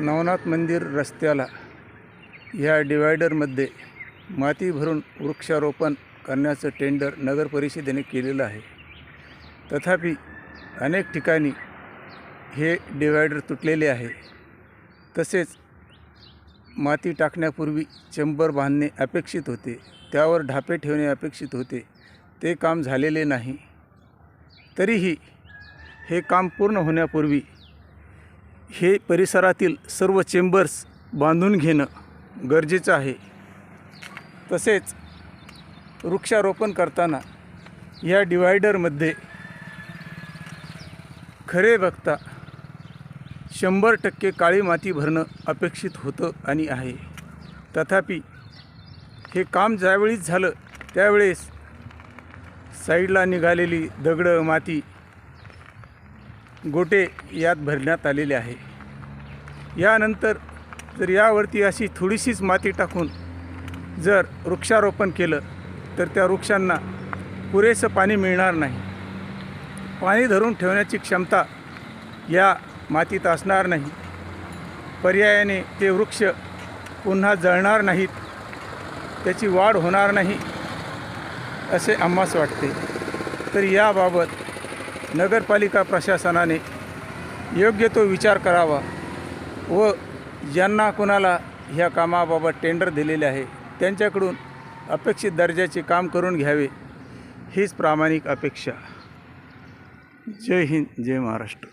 नवनाथ मंदिर रस्त्याला ह्या डिवायडरमध्ये माती भरून वृक्षारोपण करण्याचं टेंडर नगर परिषदेने केलेलं आहे. तथापि अनेक ठिकाणी हे डिवायडर तुटलेले आहे. तसेच माती टाकण्यापूर्वी चेंबर बांधणे अपेक्षित होते. त्यावर ढापे ठेवणे अपेक्षित होते. ते काम झालेले नाही. तरीही हे काम पूर्ण होण्यापूर्वी हे परिसरातील सर्व चेंबर्स बांधून घेणं गरजेचं आहे. तसेच वृक्षारोपण करताना या डिवायडरमध्ये खरे बघता शंभर टक्के काळी माती भरणं अपेक्षित होतं आणि आहे. तथापि हे काम ज्यावेळीच झालं त्यावेळेस साईडला निघालेली दगडं माती गोटे यात भरण्यात आलेले आहे. यानंतर जर यावरती अशी थोडीशीच माती टाकून जर वृक्षारोपण केलं तर त्या वृक्षांना पुरेसं पाणी मिळणार नाही. पाणी धरून ठेवण्याची क्षमता या मातीत असणार नाही. पर्यायाने ते वृक्ष पुन्हा जळणार नाहीत त्याची वाढ होणार नाही असे आम्हास वाटते. तर याबाबत नगरपालिका प्रशासनाने योग्य तो विचार करावा. व ज्यांना कुणाला ह्या कामाबाबत टेंडर दिलेले आहे त्यांच्याकडून अपेक्षित दर्जाचे काम करून घ्यावे हीच प्रामाणिक अपेक्षा. जय हिंद जय महाराष्ट्र.